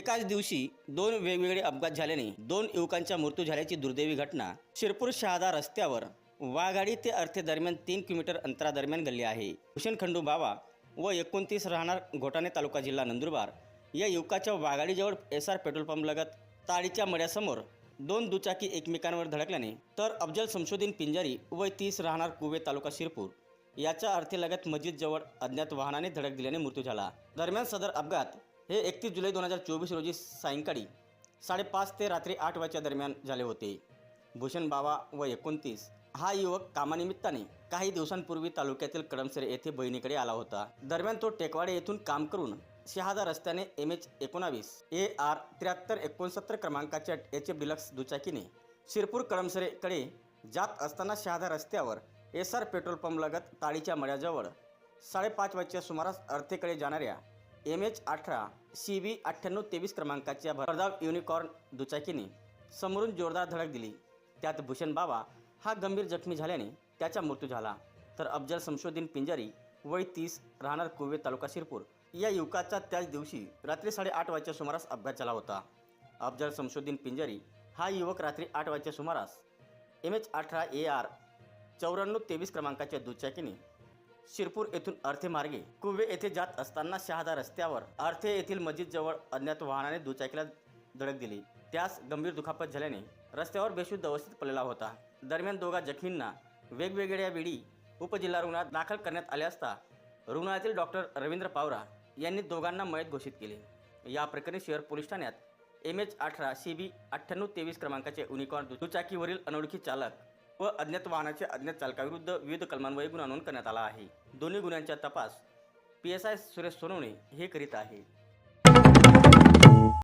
एकाच दिवशी दोन वेगवेगळे अपघात झाल्याने दोन युवकांचा मृत्यू झाल्याची दुर्दैवी घटना शिरपूर शहादा रस्त्यावर वाघाडी ते अर्थे दरम्यान तीन किलोमीटर अंतरादरम्यान घडली आहे. भूषण खंडू बाबा व एकोणतीस राहणार घोटाणे तालुका जिल्हा नंदुरबार या युवकाच्या वाघाडीजवळ एस आर पेट्रोल पंप लगत ताडीच्या मड्यासमोर दोन दुचाकी एकमेकांवर धडकल्याने तर अफजल संशोधन पिंजारी व तीस राहणार कुवे तालुका शिरपूर याच्या अर्थेलगत मस्जिदजवळ अज्ञात वाहनाने धडक दिल्याने मृत्यू झाला. दरम्यान सदर अपघात हे एकतीस जुलै दोन हजार चोवीस रोजी सायंकाळी साडेपाच ते रात्री आठ वाजच्या दरम्यान झाले होते. भूषण बाबा व एकोणतीस हा युवक कामानिमित्ताने काही दिवसांपूर्वी तालुक्यातील कडमसरे येथे बहिणीकडे आला होता. दरम्यान तो टेकवाडे येथून काम करून शहादा रस्त्याने एम एच एकोणावीस ए आर त्र्याहत्तर एकोणसत्तर क्रमांकाच्या एच एफ डिलक्स दुचाकीने शिरपूर कडमसरेकडे जात असताना शहादा रस्त्यावर एस आर पेट्रोल पंपलगत ताळीच्या मळ्याजवळ साडेपाच वाजच्या सुमारास अर्थेकडे जाणाऱ्या एम एच अठरा सी बी अठ्ठ्याण्णव तेवीस क्रमांकाच्या भरधाव युनिकॉर्न दुचाकीने समोरून जोरदार धडक दिली. त्यात भूषण बाबा हा गंभीर जखमी झाल्याने त्याचा मृत्यू झाला. तर अफजल संशोधन पिंजारी वय तीस राहणार कुवे तालुका शिरपूर. या युवकाचा त्याच दिवशी रात्री साडेआठ वाजच्या सुमारास अपघात झाला होता. अफजल संशोधन पिंजारी हा युवक रात्री आठ वाजच्या सुमारास एम एच अठरा ए आर चौऱ्याण्णव तेवीस क्रमांकाच्या दुचाकीने शिरपूर येथून अर्थे मार्गे कुवे येथे जात असताना शहादा रस्त्यावर अर्थे येथील मस्जिदजवळ अज्ञात वाहनाने दुचाकीला धडक दिली. त्यास गंभीर दुखापत झाल्याने रस्त्यावर बेशुद्ध अवस्थेत पडलेला होता. दरम्यान दोघा जखमींना वेगवेगळ्या वेळी उपजिल्हा रुग्णालयात दाखल करण्यात आले असता रुग्णालयातील डॉक्टर रवींद्र पावरा यांनी दोघांना मयत घोषित केले. या प्रकरणी शहर पोलीस ठाण्यात एम एच अठरा सी बी अठ्ठ्याण्णव तेवीस क्रमांकाचे युनिकॉर्न दुचाकीवरील अनोळखी चालक व अज्ञात वाहनाचे अज्ञात चालकाविरुद्ध विविध कलमांवर गुन्हा नोंद करण्यात आला आहे. दोन्ही गुन्ह्यांचा तपास P S I Suresh Sonawane हे करीत आहे.